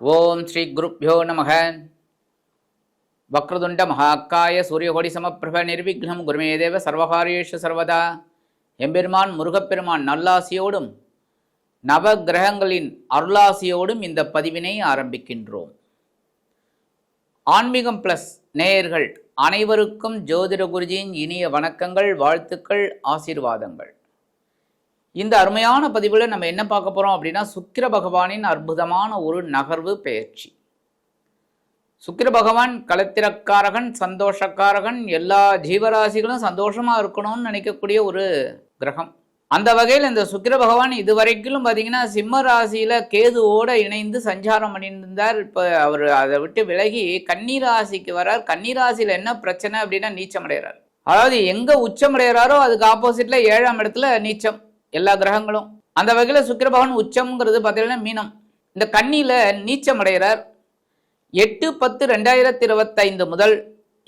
ஓம் ஸ்ரீ குருப்யோ நம வக்ரதுண்ட மகாக்காய சூரியகோடி சமப்பிரப நிர்விக்னம் குருமேதேவ சர்வகாரியேஷு சர்வதா. எம்பெருமான் முருகப்பெருமான் நல்லாசியோடும் நவ கிரகங்களின் அருளாசியோடும் இந்த பதிவினை ஆரம்பிக்கின்றோம். ஆன்மீகம் பிளஸ் நேயர்கள் அனைவருக்கும் ஜோதிட குருஜியின் இனிய வணக்கங்கள் வாழ்த்துக்கள் ஆசீர்வாதங்கள். இந்த அருமையான பதிவில் நம்ம என்ன பார்க்க போகிறோம் அப்படின்னா சுக்கிர பகவானின் அற்புதமான ஒரு நகர்வு பெயர்ச்சி சுக்கிர பகவான் களத்திரக்காரகன் சந்தோஷக்காரகன் எல்லா ஜீவராசிகளும் சந்தோஷமாக இருக்கணும்னு நினைக்கக்கூடிய ஒரு கிரகம். அந்த வகையில் இந்த சுக்கிர பகவான் இதுவரைக்கும் பார்த்தீங்கன்னா சிம்ம ராசியில் கேதுவோடு இணைந்து சஞ்சாரம் பண்ணியிருந்தார். இப்போ அவர் அதை விட்டு விலகி கன்னிராசிக்கு வரார். கன்னி என்ன பிரச்சனை அப்படின்னா நீச்சம் அடைகிறார் அதாவது எங்கே உச்சம் அடைகிறாரோ அதுக்கு ஆப்போசிட்டில் ஏழாம் இடத்துல நீச்சம். எல்லா கிரகங்களும். அந்த வகையில் சுக்கிர பகவான் உச்சம்ங்கிறது பார்த்தீங்கன்னா மீனம். இந்த கண்ணியில் நீச்சம் அடைகிறார். எட்டு பத்து ரெண்டாயிரத்தி இருபத்தைந்து முதல்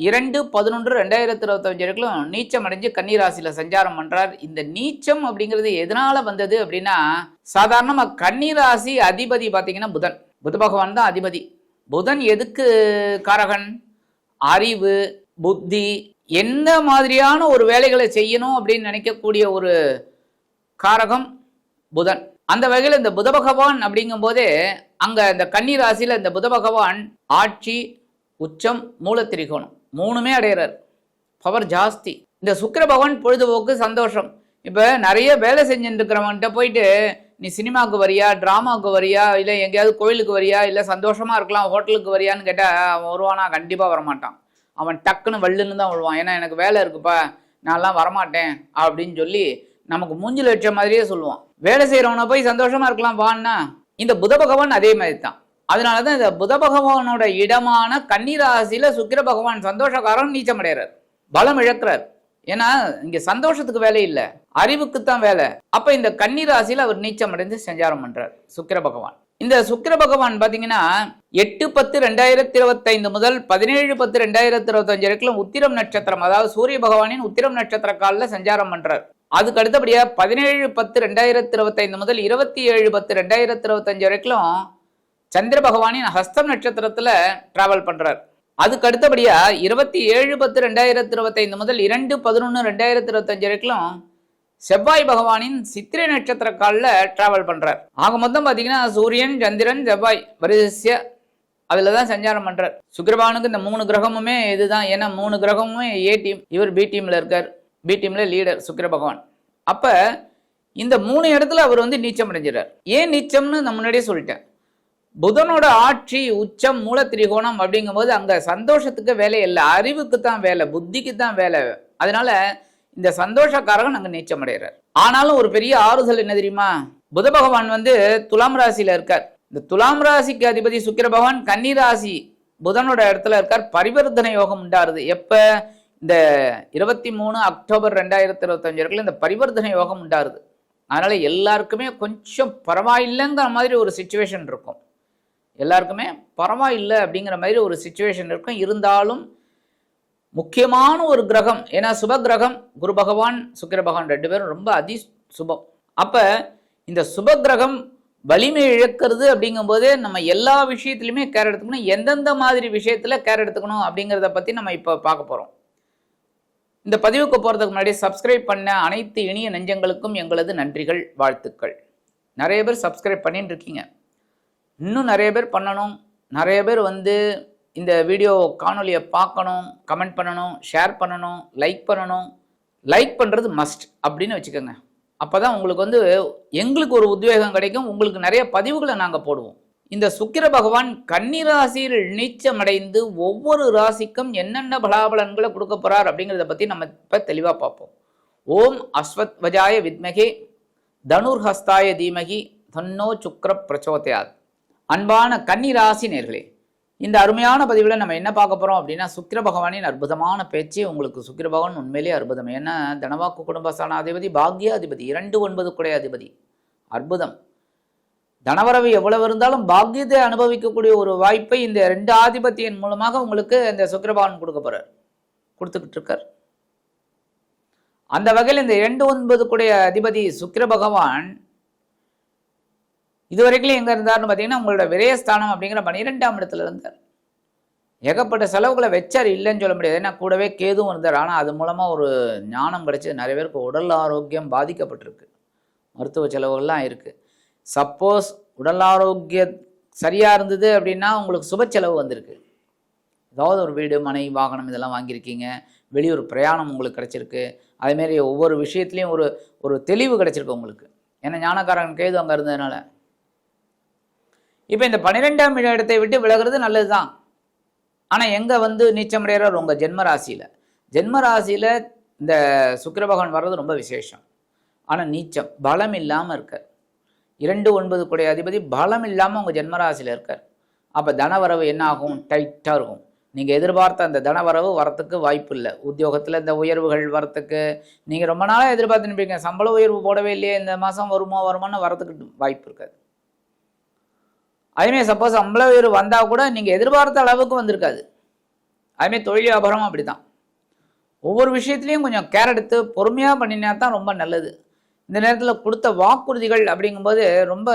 இரண்டு பதினொன்று ரெண்டாயிரத்தி இருபத்தஞ்சு வரைக்கும் நீச்சம் அடைஞ்சு கன்னிராசியில் சஞ்சாரம் பண்ணுறார் இந்த நீச்சம் அப்படிங்கிறது எதனால் வந்தது அப்படின்னா சாதாரணமாக கன்னிராசி அதிபதி பார்த்தீங்கன்னா புதன். புத பகவான் தான் அதிபதி. புதன் எதுக்கு காரகன்? அறிவு புத்தி எந்த மாதிரியான ஒரு வேலைகளை செய்யணும் அப்படின்னு நினைக்கக்கூடிய ஒரு காரகம் புதன். அந்த வகையில் இந்த புத பகவான் அப்படிங்கும் போதே அங்கே இந்த கன்னி ராசியில் இந்த புத பகவான் ஆட்சி உச்சம் மூலத்திரிகோணம். மூணுமே அடையிறார். பவர் ஜாஸ்தி. இந்த சுக்கர பகவான் பொழுதுபோக்கு சந்தோஷம். இப்போ நிறைய வேலை செஞ்சுட்டு இருக்கிறவன்கிட்ட போயிட்டு நீ சினிமாவுக்கு வரியா ட்ராமாவுக்கு வரியா இல்லை எங்கேயாவது கோயிலுக்கு வரியா இல்லை சந்தோஷமாக இருக்கலாம் ஹோட்டலுக்கு வரியான்னு கேட்டால் அவன் வருவானா? கண்டிப்பாக வரமாட்டான். அவன் டக்குன்னு வள்ளுன்னு தான் விழுவான் ஏன்னா எனக்கு வேலை இருக்குப்பா நான்லாம் வரமாட்டேன் அப்படின்னு சொல்லி நமக்கு மூஞ்சில் வச்ச மாதிரியே சொல்லுவான். வேலை செய்கிறவனை போய் சந்தோஷமா இருக்கலாம் வான்னா இந்த புத பகவான் அதே மாதிரி தான் அதனால தான் இந்த புத பகவானோட இடமான கன்னிராசியில சுக்கிர பகவான் சந்தோஷக்காரன் நீச்சம் அடைகிறார் பலம் இழக்கிறார். ஏன்னா இங்க சந்தோஷத்துக்கு வேலை இல்லை. அறிவுக்குத்தான் வேலை. அப்ப இந்த கன்னிராசியில அவர் நீச்சம் அடைந்து சஞ்சாரம் பண்றார் சுக்கிர பகவான். இந்த சுக்கிர பகவான் பாத்தீங்கன்னா எட்டு பத்து ரெண்டாயிரத்தி இருபத்தைந்து முதல் பதினேழு பத்து ரெண்டாயிரத்தி இருபத்தஞ்சு வரைக்கும் உத்திரம் நட்சத்திரம் அதாவது சூரிய பகவானின் உத்திரம் நட்சத்திர காலில் சஞ்சாரம் பண்றார். அதுக்கு அடுத்தபடியாக பதினேழு பத்து ரெண்டாயிரத்தி இருபத்தைந்து முதல் இருபத்தி ஏழு பத்து ரெண்டாயிரத்தி இருபத்தஞ்சு வரைக்கும் சந்திர பகவானின் ஹஸ்தம் நட்சத்திரத்தில் டிராவல் பண்ணுறார் அதுக்கு அடுத்தபடியாக இருபத்தி ஏழு பத்து ரெண்டாயிரத்தி இருபத்தைந்து முதல் இரண்டு பதினொன்று ரெண்டாயிரத்தி இருபத்தஞ்சு வரைக்கும் செவ்வாய் பகவானின் சித்திரை நட்சத்திர காலில் டிராவல் பண்ணுறார் ஆக மொத்தம் பார்த்தீங்கன்னா சூரியன் சந்திரன் செவ்வாய் வரிசைய அதில் தான் சஞ்சாரம் பண்ணுறார் சுக்கிரபானுக்கு இந்த மூணு கிரகமுமே இதுதான். ஏன்னா மூணு கிரகமுமே ஏ டீம் இவர் பி டீமில் இருக்கார். பி டீம்ல லீடர் சுக்கிர பகவான். அப்ப இந்த மூணு இடத்துல அவர் வந்து நீச்சம் அடைஞ்சிடறார். ஏன் நீச்சம்னு நான் முன்னாடியே சொல்லிட்டேன். புதனோட ஆட்சி உச்சம் மூல திரிகோணம் அப்படிங்கும்போது அங்க சந்தோஷத்துக்கு வேலை இல்லை அறிவுக்கு தான் வேலை புத்திக்கு தான் வேலை. அதனால இந்த சந்தோஷக்காரகன் அங்க நீச்சம் அடைகிறார். ஆனாலும் ஒரு பெரிய ஆறுதல் என்ன தெரியுமா? புத பகவான் வந்து துலாம் ராசியில இருக்கார். இந்த துலாம் ராசிக்கு அதிபதி சுக்கிர பகவான் கன்னி ராசி புதனோட இடத்துல இருக்கார். பரிவர்த்தனை யோகம் உண்டாருது. எப்போ? இந்த இருபத்தி மூணு அக்டோபர் ரெண்டாயிரத்தி இருபத்தஞ்சு வரைக்கும் இந்த பரிவர்த்தனை யோகம் உண்டாருது. அதனால் எல்லாருக்குமே கொஞ்சம் பரவாயில்லைங்கிற மாதிரி ஒரு சுச்சுவேஷன் இருக்கும். எல்லாருக்குமே பரவாயில்லை அப்படிங்கிற மாதிரி ஒரு சுச்சுவேஷன் இருக்கும். இருந்தாலும் முக்கியமான ஒரு கிரகம் ஏன்னா சுப கிரகம் குரு பகவான் சுக்கிர பகவான் ரெண்டு பேரும் ரொம்ப அதி சுபம். அப்போ இந்த சுப கிரகம் வலிமை இழக்கிறது அப்படிங்கும்போது நம்ம எல்லா விஷயத்துலையுமே கேர் எடுத்துக்கணும். எந்தெந்த மாதிரி விஷயத்தில் கேர் எடுத்துக்கணும் அப்படிங்கிறத பற்றி நம்ம இப்போ பார்க்க போகிறோம் இந்த பதிவுக்கு போகிறதுக்கு முன்னாடி சப்ஸ்கிரைப் பண்ண அனைத்து இனிய நெஞ்சங்களுக்கும் எங்களது நன்றிகள் வாழ்த்துக்கள். நிறைய பேர் சப்ஸ்கிரைப் பண்ணிட்டு இருக்கீங்க. இன்னும் நிறைய பேர் பண்ணணும். நிறைய பேர் வந்து இந்த வீடியோ காணொலியை பார்க்கணும் கமெண்ட் பண்ணணும் ஷேர் பண்ணணும் லைக் பண்ணணும். லைக் பண்ணுறது மஸ்ட் அப்படின்னு வச்சுக்கோங்க. அப்போ தான் உங்களுக்கு வந்து எங்களுக்கு ஒரு உத்வேகம் கிடைக்கும். உங்களுக்கு நிறைய பதிவுகளை நாங்கள் போடுவோம். இந்த சுக்கிர பகவான் கன்னிராசியில் நீச்சமடைந்து ஒவ்வொரு ராசிக்கும் என்னென்ன பலாபலன்களை கொடுக்க போறார் அப்படிங்கிறத பற்றி நம்ம இப்போ தெளிவாக பார்ப்போம். ஓம் அஸ்வத் வஜாய வித்மகே தனுர்ஹஸ்தாய தீமகி தன்னோ சுக்ர பிரச்சோதயாத் அன்பான கன்னிராசி நேர்களே இந்த அருமையான பதிவில் நம்ம என்ன பார்க்க போகிறோம் அப்படின்னா சுக்கிர பகவானின் அற்புதமான பேச்சு உங்களுக்கு சுக்கிர பகவான் உண்மையிலேயே அற்புதம். ஏன்னா தனவாக்கு குடும்பஸ்தானாதிபதி பாக்யாதிபதி இரண்டு ஒன்பது குடைய அதிபதி அற்புதம். தனவரவு எவ்வளவு இருந்தாலும் பாக்கியத்தை அனுபவிக்கக்கூடிய ஒரு வாய்ப்பை இந்த ரெண்டு ஆதிபத்தியின் மூலமாக உங்களுக்கு இந்த சுக்கிரபகவான் கொடுக்க போறார். கொடுத்துக்கிட்டு இருக்கார். அந்த வகையில் இந்த இரண்டு ஒன்பது கூடிய அதிபதி சுக்கிர பகவான் இதுவரைக்கும் எங்கே இருந்தார்னு பார்த்தீங்கன்னா உங்களோட விரயஸ்தானம் அப்படிங்கிற பன்னிரெண்டாம் இடத்துல இருந்தார். ஏகப்பட்ட செலவுகளை வச்சார் இல்லைன்னு சொல்ல முடியாது. ஏன்னா கூடவே கேதுவும் இருந்தார். ஆனால் அது மூலமாக ஒரு ஞானம் கிடைச்சி நிறைய பேருக்கு உடல் ஆரோக்கியம் பாதிக்கப்பட்டிருக்கு. மருத்துவ செலவுகள்லாம் இருக்குது சப்போஸ் உடல் ஆரோக்கிய சரியாக இருந்தது அப்படின்னா உங்களுக்கு சுப செலவு வந்திருக்கு. ஏதாவது ஒரு வீடு மனை வாகனம் இதெல்லாம் வாங்கியிருக்கீங்க. வெளியூர் பிரயாணம் உங்களுக்கு கிடச்சிருக்கு. அதேமாரி ஒவ்வொரு விஷயத்துலையும் ஒரு ஒரு தெளிவு கிடச்சிருக்கு உங்களுக்கு. ஏன்னா ஞானக்காரன் கேது அங்கே இருந்ததுனால. இப்போ இந்த பன்னிரெண்டாம் இடத்தை விட்டு விலகிறது நல்லது தான் ஆனால் எங்கே வந்து நீச்சமடைகிறார் உங்கள் ஜென்ம ராசியில் ஜென்ம ராசியில் இந்த சுக்கிர பகவான் வர்றது ரொம்ப விசேஷம். ஆனால் நீச்சம் பலம் இல்லாமல் இருக்கார் இரண்டு ஒன்பது கூடிய அதிபதி பலம் இல்லாமல் உங்கள் ஜென்மராசியில் இருக்கார். அப்போ தனவரவு என்ன ஆகும் டைட்டாக இருக்கும். நீங்கள் எதிர்பார்த்த அந்த தனவரவு வரத்துக்கு வாய்ப்பு இல்லை. உத்தியோகத்தில் இந்த உயர்வுகள் வரத்துக்கு நீங்கள் ரொம்ப நாளாக எதிர்பார்த்துருப்பீங்க சம்பள உயர்வு போடவே இல்லையே இந்த மாதம் வருமோ வருமானு வரத்துக்கு வாய்ப்பு இருக்காது. அதுமாரி சப்போஸ் சம்பள உயர்வு வந்தால் கூட நீங்கள் எதிர்பார்த்த அளவுக்கு வந்திருக்காது. அதுமாரி தொழில் வியாபாரமும் அப்படி தான் ஒவ்வொரு விஷயத்துலையும் கொஞ்சம் கேர் எடுத்து பொறுமையாக பண்ணினா தான் ரொம்ப நல்லது. இந்த நேரத்தில் கொடுத்த வாக்குறுதிகள் அப்படிங்கும்போது ரொம்ப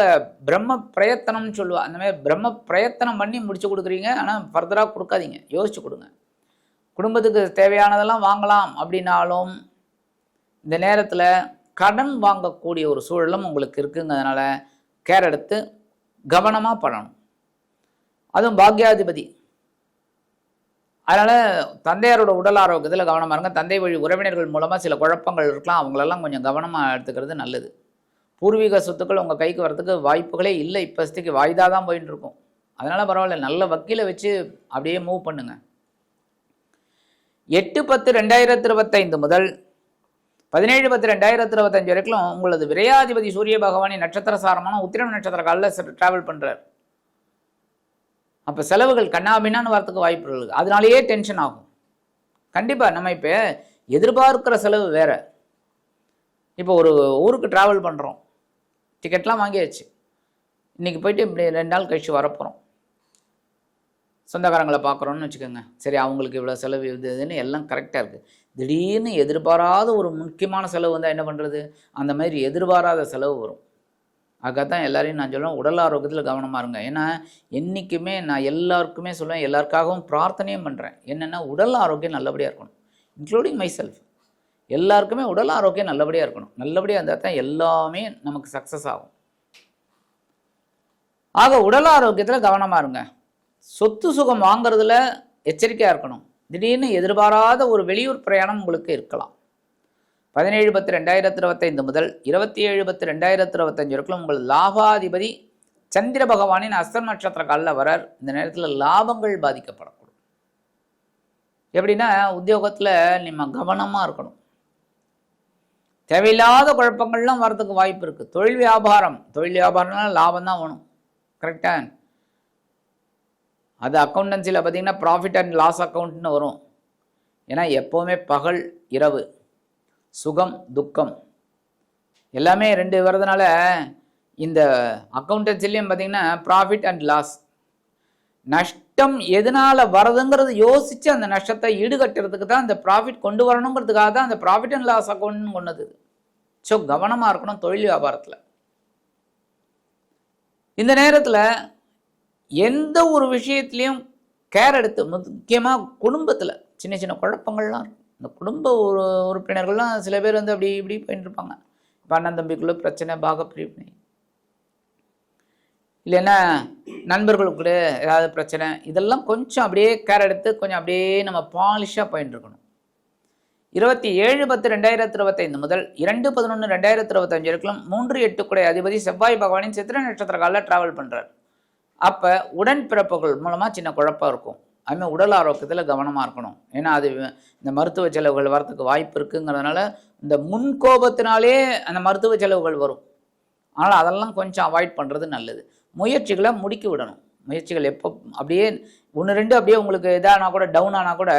பிரம்ம பிரயத்தனம்னு சொல்லுவா. அந்த மாதிரி பிரம்ம பிரயத்தனம் பண்ணி முடிச்சு கொடுக்குறீங்க. ஆனால் ஃபர்தராக கொடுக்காதீங்க. யோசிச்சு கொடுங்க. குடும்பத்துக்கு தேவையானதெல்லாம் வாங்கலாம் அப்படின்னாலும் இந்த நேரத்தில் கடன் வாங்கக்கூடிய ஒரு சூழலும் உங்களுக்கு இருக்குங்கிறதுனால கேர் எடுத்து கவனமாக பண்ணணும் அதுவும் பாக்யாதிபதி. அதனால் தந்தையாரோட உடல் ஆரோக்கியத்தில் கவனமாக இருங்க. தந்தை வழி உறவினர்கள் மூலமாக சில குழப்பங்கள் இருக்கலாம். அவங்களெல்லாம் கொஞ்சம் கவனமாக எடுத்துக்கிறது நல்லது. பூர்வீக சொத்துக்கள் உங்கள் கைக்கு வரத்துக்கு வாய்ப்புகளே இல்லை. இப்போதைக்கு வாய்தாக தான் போயின்னு இருக்கும் அதனால் பரவாயில்ல. நல்ல வக்கீலை வச்சு அப்படியே மூவ் பண்ணுங்கள் எட்டு பத்து ரெண்டாயிரத்தி இருபத்தைந்து முதல் பதினேழு பத்து ரெண்டாயிரத்தி இருபத்தஞ்சு வரைக்கும் உங்களது விரையாதிபதி சூரிய பகவானின் நட்சத்திர சாரமான உத்திரம் நட்சத்திர காலில் ட்ராவல் பண்ணுறார் அப்போ செலவுகள் கண்ணாபின்னான்னு வரத்துக்கு வாய்ப்புகள் இருக்குது அதனாலேயே டென்ஷன் ஆகும். கண்டிப்பாக நம்ம இப்போ எதிர்பார்க்குற செலவு வேறு. இப்போ ஒரு ஊருக்கு ட்ராவல் பண்ணுறோம் டிக்கெட்லாம் வாங்கியாச்சு. இன்றைக்கி போயிட்டு இப்படி ரெண்டு நாள் கழிச்சு வரப்போகிறோம் சொந்தக்காரங்களை பார்க்குறோன்னு வச்சுக்கோங்க. சரி அவங்களுக்கு இவ்வளோ செலவு இது இதுன்னு எல்லாம் கரெக்டாக இருக்குது திடீர்னு எதிர்பாராத ஒரு முக்கியமான செலவு வந்தால் என்ன பண்ணுறது அந்த மாதிரி எதிர்பாராத செலவு வரும். அதுக்காகத்தான் எல்லாரையும் நான் சொல்லுவேன் உடல் ஆரோக்கியத்தில் கவனமாக இருங்க. ஏன்னா என்றைக்குமே நான் எல்லாருக்குமே சொல்லுவேன் எல்லாருக்காகவும் பிரார்த்தனையும் பண்ணுறேன் என்னென்னா உடல் ஆரோக்கியம் நல்லபடியாக இருக்கணும் இன்க்ளூடிங் மை செல்ஃப் எல்லாருக்குமே உடல் ஆரோக்கியம் நல்லபடியாக இருக்கணும். நல்லபடியாக இருந்தால் தான் எல்லாமே நமக்கு சக்ஸஸ் ஆகும். ஆக உடல் ஆரோக்கியத்தில் கவனமாக இருங்க. சொத்து சுகம் வாங்குறதுல எச்சரிக்கையாக இருக்கணும். திடீர்னு எதிர்பாராத ஒரு வெளியூர் பிரயாணம் உங்களுக்கு இருக்கலாம். பதினேழு பத்து ரெண்டாயிரத்தி இருபத்தைந்து முதல் இருபத்தி ஏழு பத்து ரெண்டாயிரத்தி இருபத்தஞ்சு வரைக்கும் உங்கள் லாபாதிபதி சந்திர பகவானின் அஸ்தர் நட்சத்திர காலில் வரார். இந்த நேரத்தில் லாபங்கள் பாதிக்கப்படக்கூடும். எப்படின்னா உத்தியோகத்தில் நம்ம கவனமாக இருக்கணும். தேவையில்லாத குழப்பங்கள்லாம் வரதுக்கு வாய்ப்பு இருக்குது தொழில் வியாபாரம். தொழில் வியாபாரம்னா லாபம் தான் வேணும். கரெக்டாக அது அக்கௌண்டன்சியில் பார்த்தீங்கன்னா ப்ராஃபிட் அண்ட் லாஸ் அக்கௌண்ட்னு வரும். ஏன்னா எப்போவுமே பகல் இரவு. சுகம் துக்கம். எல்லாமே ரெண்டு வர்றதுனால இந்த அக்கௌண்டன்சிலையும் பார்த்தீங்கன்னா ப்ராஃபிட் அண்ட் லாஸ் நஷ்டம் எதனால் வரதுங்கிறது யோசித்து அந்த நஷ்டத்தை ஈடுகட்டுறதுக்கு தான் அந்த ப்ராஃபிட் கொண்டு வரணுங்கிறதுக்காக தான் அந்த ப்ராஃபிட் அண்ட் லாஸ் அக்கௌண்ட்னு கொண்டது ஸோ கவனமாக இருக்கணும் தொழில் வியாபாரத்தில். இந்த நேரத்தில் எந்த ஒரு விஷயத்துலையும் கேர் எடுத்து முக்கியமாக குடும்பத்தில் சின்ன சின்ன குழப்பங்கள்லாம் இருக்கும். இந்த குடும்ப ஒரு உறுப்பினர்கள்லாம் சில பேர் வந்து அப்படி இப்படி போயிட்டு இருப்பாங்க. இப்போ அண்ணன் தம்பிக்குள்ள பிரச்சனை பாக பிரிவினை இல்லைன்னா நண்பர்களுக்குள்ள ஏதாவது பிரச்சனை இதெல்லாம் கொஞ்சம் அப்படியே கேர் எடுத்து கொஞ்சம் அப்படியே நம்ம பாலிஷாக போயிட்டுருக்கணும் இருபத்தி ஏழு பத்து ரெண்டாயிரத்தி இருபத்தைந்து முதல் இரண்டு பதினொன்று ரெண்டாயிரத்தி இருபத்தஞ்சு வரைக்கும் மூன்று எட்டுக்குடைய அதிபதி செவ்வாய் பகவானின் சித்திர நட்சத்திர காலில் ட்ராவல் பண்ணுறார் அப்போ உடன்பிறப்புகள் மூலமாக சின்ன குழப்பம் இருக்கும். அதுமாதிரி உடல் ஆரோக்கியத்தில் கவனமாக இருக்கணும். ஏன்னா அது இந்த மருத்துவ செலவுகள் வரத்துக்கு வாய்ப்பு இருக்குங்கிறதுனால இந்த முன்கோபத்தினாலே அந்த மருத்துவ செலவுகள் வரும். அதனால் அதெல்லாம் கொஞ்சம் அவாய்ட் பண்ணுறது நல்லது. முயற்சிகளை முடுக்கி விடணும். முயற்சிகள் எப்போ அப்படியே ஒன்று ரெண்டு அப்படியே உங்களுக்கு இதானா கூட டவுன் ஆனால் கூட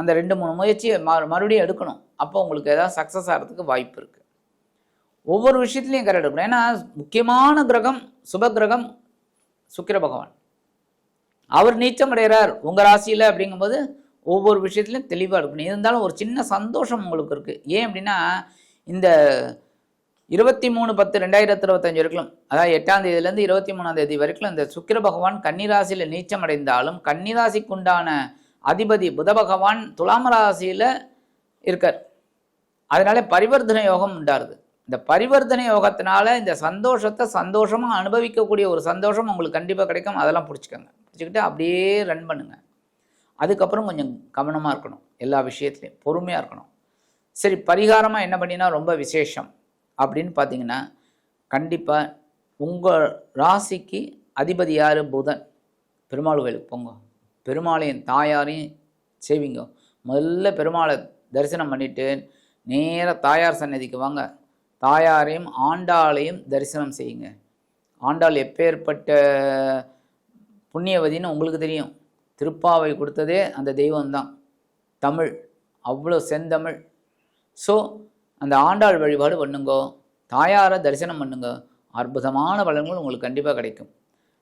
அந்த ரெண்டு மூணு முயற்சியை மறுபடியும் எடுக்கணும். அப்போ உங்களுக்கு எதாவது சக்ஸஸ் ஆகிறதுக்கு வாய்ப்பு இருக்குது ஒவ்வொரு விஷயத்துலையும் கரெக்ட் எடுக்கணும் ஏன்னா முக்கியமான கிரகம் சுப கிரகம் சுக்கிர பகவான். அவர் நீச்சம் அடைகிறார் உங்கள் ராசியில் அப்படிங்கும்போது ஒவ்வொரு விஷயத்துலையும் தெளிவாக இருக்கணும். இருந்தாலும் ஒரு சின்ன சந்தோஷம் உங்களுக்கு இருக்குது ஏன் அப்படின்னா இந்த இருபத்தி மூணு பத்து ரெண்டாயிரத்தி இருபத்தஞ்சு வரைக்கும் அதாவது எட்டாம் தேதியிலேருந்து இருபத்தி மூணாம் தேதி வரைக்கும் இந்த சுக்கிர பகவான் கன்னிராசியில் நீச்சம் அடைந்தாலும் கன்னிராசிக்குண்டான அதிபதி புத பகவான் துலாம் ராசியில் இருக்கார். அதனால பரிவர்த்தனை யோகம் உண்டாருது. இந்த பரிவர்த்தனை யோகத்தினால இந்த சந்தோஷத்தை சந்தோஷமாக அனுபவிக்கக்கூடிய ஒரு சந்தோஷம் உங்களுக்கு கண்டிப்பாக கிடைக்கும். அதெல்லாம் பிடிச்சிக்கோங்க. வச்சுக்கிட்டு அப்படியே ரன் பண்ணுங்கள் அதுக்கப்புறம் கொஞ்சம் கவனமாக இருக்கணும். எல்லா விஷயத்துலையும் பொறுமையாக இருக்கணும். சரி பரிகாரமாக என்ன பண்ணினா ரொம்ப விசேஷம் அப்படின்னு பார்த்தீங்கன்னா கண்டிப்பாக உங்கள் ராசிக்கு அதிபதி யார்? புதன். பெருமாள் கோயிலுக்கு போங்க. பெருமாளையும் தாயாரையும் செய்வீங்க முதல்ல பெருமாளை தரிசனம் பண்ணிவிட்டு நேராக தாயார் சன்னதிக்கு வாங்க. தாயாரையும் ஆண்டாளையும் தரிசனம் செய்யுங்க. ஆண்டாள் எப்பேற்பட்ட புண்ணியவதின்னு உங்களுக்கு தெரியும். திருப்பாவை கொடுத்ததே அந்த தெய்வம்தான். தமிழ். அவ்வளோ செந்தமிழ். ஸோ அந்த ஆண்டாள் வழிபாடு பண்ணுங்கோ. தாயாரை தரிசனம் பண்ணுங்க. அற்புதமான பலன்கள் உங்களுக்கு கண்டிப்பாக கிடைக்கும்.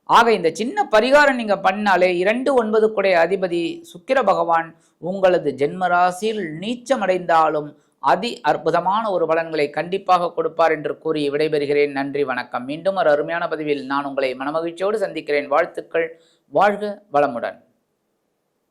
ஆக இந்த சின்ன பரிகாரம் நீங்கள் பண்ணாலே இரண்டு ஒன்பது குடைய அதிபதி சுக்கிர பகவான் உங்களது ஜென்ம ராசியில் நீச்சமடைந்தாலும் அதி அற்புதமான ஒரு பலன்களை கண்டிப்பாக கொடுப்பார் என்று கூறி விடைபெறுகிறேன். நன்றி வணக்கம். மீண்டும் ஒரு அருமையான பதிவில் நான் உங்களை மனமகிழ்ச்சியோடு சந்திக்கிறேன். வாழ்த்துக்கள். வாழ்க வளமுடன்.